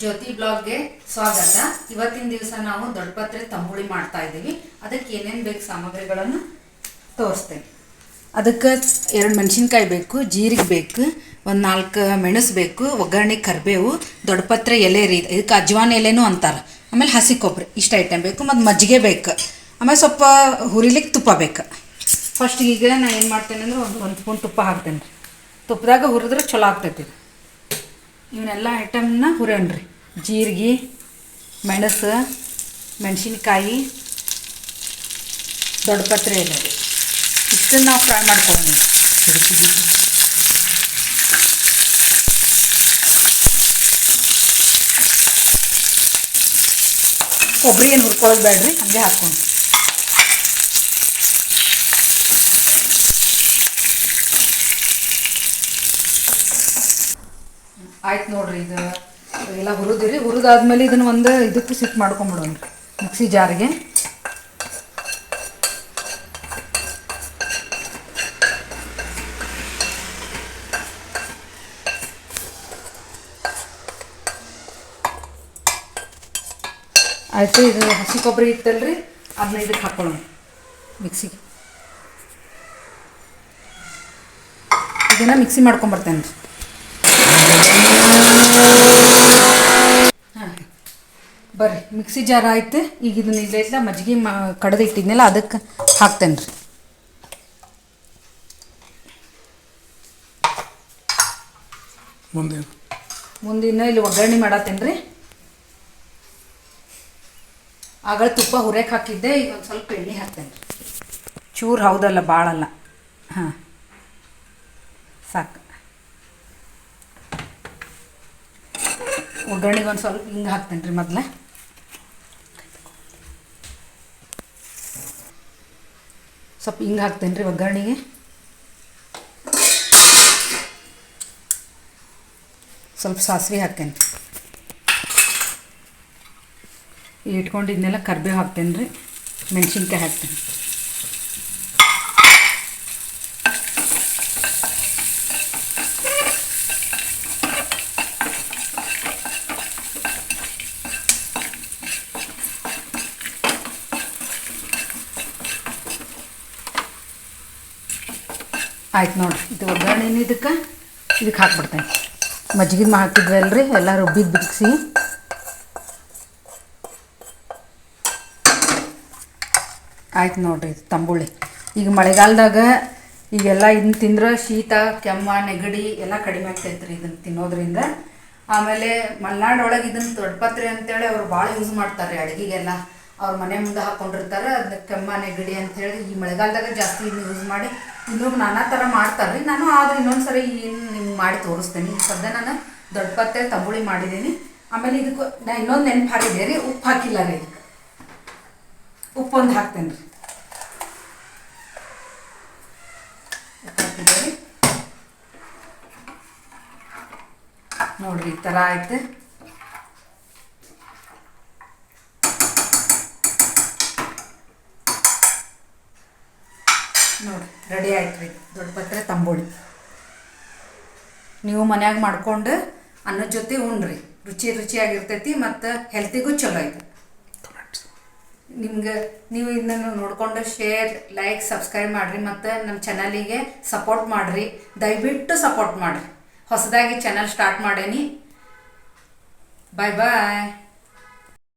ಜ್ಯೋತಿ ಬ್ಲಾಗ್ಗೆ ಸ್ವಾಗತ. ಇವತ್ತಿನ ದಿವಸ ನಾವು ದೊಡ್ಡಪತ್ರೆ ತಂಬುಳಿ ಮಾಡ್ತಾ ಇದ್ದೀವಿ. ಅದಕ್ಕೆ ಏನೇನು ಬೇಕು ಸಾಮಗ್ರಿಗಳನ್ನು ತೋರಿಸ್ತೇನೆ. ಅದಕ್ಕೆ ಎರಡು ಮೆಣಸಿನ್ಕಾಯಿ ಬೇಕು, ಜೀರಿಗೆ ಬೇಕು, ಒಂದು ನಾಲ್ಕು ಮೆಣಸು ಬೇಕು, ಒಗ್ಗರಣೆ, ಕರಿಬೇವು, ದೊಡ್ಡಪತ್ರೆ ಎಲೆ ರೀ. ಇದಕ್ಕೆ ಅಜ್ವಾನ ಎಲೆನೂ ಅಂತಾರೆ. ಆಮೇಲೆ ಹಸಿ ಕೊಬ್ಬರಿ, ಇಷ್ಟು ಐಟಮ್ ಬೇಕು, ಮತ್ತು ಮಜ್ಜಿಗೆ ಬೇಕು. ಆಮೇಲೆ ಸ್ವಲ್ಪ ಹುರಿಲಿಕ್ಕೆ ತುಪ್ಪ ಬೇಕು. ಫಸ್ಟ್ ಈಗ ನಾನು ಏನು ಮಾಡ್ತೇನೆ ಅಂದ್ರೆ ಒಂದು ಒಂದು ಸ್ಪೂನ್ ತುಪ್ಪ ಹಾಕ್ತೇನೆ ರೀ. ತುಪ್ಪದಾಗ ಹುರಿದ್ರೆ ಚಲೋ ಆಗ್ತೈತಿ ಇವನ್ನೆಲ್ಲ ಐಟಮ್ನ ಹುರಿಯೋಣ್ರಿ ಜೀರಿಗೆ, ಮೆಣಸು, ಮೆಣಸಿನ್ಕಾಯಿ ದೊಡ್ಡಪತ್ರೆ ಇದೆ ರೀ. ಇಷ್ಟನ್ನು ನಾವು ಫ್ರೈ ಮಾಡ್ಕೊಳ್ಳೋಣ ಕೊಬ್ಬರಿ ಏನು ಹುರ್ಕೊಳ್ಳೋದು ಬೇಡ್ರಿ ಹಂಗೆ ಹಾಕ್ಕೊಂಡು ಆಯ್ತು ನೋಡ್ರಿ ಇದು. ಎಲ್ಲ ಹುರಿದಿರಿ. ಹುರಿದಾದ್ಮೇಲೆ ಇದನ್ನ ಒಂದು ಇದಕ್ಕೆ ಸಿಟ್ ಮಾಡ್ಕೊಂಬಿಡೋಣ ಮಿಕ್ಸಿ ಜಾರಿಗೆ. ಆಯ್ತು, ಇದು ಹಸಿ ಕೊಬ್ಬರಿ ಇತ್ತಲ್ರಿ ಅದನ್ನ ಇದಕ್ಕೆ ಹಾಕೊಳ್ಳೋಣ ಮಿಕ್ಸಿಗೆ. ಇದನ್ನ ಮಿಕ್ಸಿ ಮಾಡ್ಕೊಂಬರ್ತೇನೆ ರೀ ಬರ್ರಿ ಮಿಕ್ಸಿ ಜಾರ್ ಆಯ್ತು. ಈಗ ಇದನ್ನ ಇಲ್ಲೈತ್ಲ ಮಜ್ಜಿಗೆ ಮಾ ಕಡ್ದು ಇಟ್ಟಿದ್ನಲ್ಲ ಅದಕ್ಕೆ ಹಾಕ್ತೇನೆ ರೀ ಮುಂದೆ ಮುಂದಿನ ಇಲ್ಲಿ ಒಗ್ಗರಣೆ ಮಾಡತ್ತೇನೆ ರೀ ಆಗಳ ತುಪ್ಪ ಹುರಿಯಕ್ಕೆ ಹಾಕಿದ್ದೆ ಈಗ ಒಂದು ಸ್ವಲ್ಪ ಎಣ್ಣೆ ಹಾಕ್ತೇನೆ ರೀ ಚೂರು ಹೌದಲ್ಲ ಭಾಳಲ್ಲ ಹಾಂ. ಸಾಕು. ಒಗ್ಗರಣೆಗೆ ಒಂದು ಸ್ವಲ್ಪ ಹಿಂಗೆ ಹಾಕ್ತೇನೆ ರೀ ಮೊದಲ. ಸ್ವಲ್ಪ ಹಿಂಗೆ ಹಾಕ್ತೇನೆ ರೀ ಒಗ್ಗರಣೆಗೆ ಸ್ವಲ್ಪ ಸಾಸಿವೆ ಹಾಕ್ತೇನೆ. ಇಟ್ಕೊಂಡಿದ್ನೆಲ್ಲ ಕರ್ಬೇವು ಹಾಕ್ತೇನೆ ರೀ ಮೆಣಸಿನ್ಕಾಯಿ ಹಾಕ್ತೇನೆ. ಆಯ್ತು ನೋಡ್ರಿ, ಇದು ಒಗ್ಗರಣೆ ಇದಕ್ಕೆ? ಇದಕ್ಕೆ ಹಾಕ್ಬಿಡ್ತೇನೆ. ಮಜ್ಜಿಗೆ ಮಾ ಹಾಕಿದ್ವಿ ಅಲ್ರಿ ಎಲ್ಲ ರುಬ್ಬಿದ್ದು ಬಿಡಿಸಿ ಆಯ್ತು ನೋಡ್ರಿ, ಇದು ತಂಬುಳಿ ಈಗ ಮಳೆಗಾಲದಾಗ ಈಗೆಲ್ಲ ಇದನ್ನ ತಿಂದ್ರೆ ಶೀತ, ಕೆಮ್ಮ, ನೆಗಡಿ ಎಲ್ಲ ಕಡಿಮೆ ಆಗ್ತೈತೆ ರೀ ಇದನ್ನು ತಿನ್ನೋದ್ರಿಂದ. ಆಮೇಲೆ ಮಲೆನಾಡು ಒಳಗೆ ಇದನ್ನು ದೊಡ್ಡಪತ್ರೆ ಅಂತೇಳಿ ಅವ್ರು ಭಾಳ ಯೂಸ್ ಮಾಡ್ತಾರೆ ಅಡುಗೆಗೆಲ್ಲ. ಅವ್ರ ಮನೆ ಮುಂದೆ ಹಾಕೊಂಡಿರ್ತಾರೆ. ಅದನ್ನ ಕೆಮ್ಮ ನೆಗಡಿ ಅಂತೇಳಿ ಈ ಮಳೆಗಾಲದಾಗ ಜಾಸ್ತಿ ಇದನ್ನ ಯೂಸ್ ಮಾಡಿ ಇನ್ನೂ ನಾನಾ ಥರ ಮಾಡ್ತಾರೆ ನಾನು ಆದ್ರೆ ಇನ್ನೊಂದು ಸರಿ ಏನು ನಿಮ್ಗೆ ಮಾಡಿ ತೋರಿಸ್ತೇನೆ. ಸದ್ಯ ನಾನು ದೊಡ್ಡ ಪತ್ತೆ ತಂಬುಳಿ ಮಾಡಿದ್ದೀನಿ. ಆಮೇಲೆ ಇದಕ್ಕೆ ನಾ ಇನ್ನೊಂದು ನೆನಪು ಹಾಕಿದ್ದೆ ರೀ, ಉಪ್ಪು ಹಾಕಿಲ್ಲ ರೀ. ಇದಕ್ಕೆ ಉಪ್ಪೊಂದು ಹಾಕ್ತೇನೆ ರೀ. ನೋಡ್ರಿ ಈ ಥರ ಆಯ್ತು. ನೋಡ್ರಿ ರೆಡಿ ಆಯ್ತು ರೀ ದೊಡ್ಡ ಪತ್ರೆ, ತಂಬುಳಿ. ನೀವು ಮನ್ಯಾಗ ಮಾಡ್ಕೊಂಡು ಅನ್ನದ ಜೊತೆ ಉಣ್ರಿ. ರುಚಿ ರುಚಿಯಾಗಿರ್ತೈತಿ ಮತ್ತು ಹೆಲ್ತಿಗೂ ಚಲೋ ಐತೆ ನಿಮ್ಗೆ ನೀವು ಇದನ್ನು ನೋಡಿಕೊಂಡು ಶೇರ್ ಲೈಕ್ ಸಬ್ಸ್ಕ್ರೈಬ್ ಮಾಡಿರಿ ಮತ್ತು ನಮ್ಮ ಚಾನಲಿಗೆ ಸಪೋರ್ಟ್ ಮಾಡಿರಿ. ದಯವಿಟ್ಟು ಸಪೋರ್ಟ್ ಮಾಡಿರಿ. ಹೊಸದಾಗಿ ಚಾನಲ್ ಸ್ಟಾರ್ಟ್ ಮಾಡೇನಿ. ಬಾಯ್ ಬಾಯ್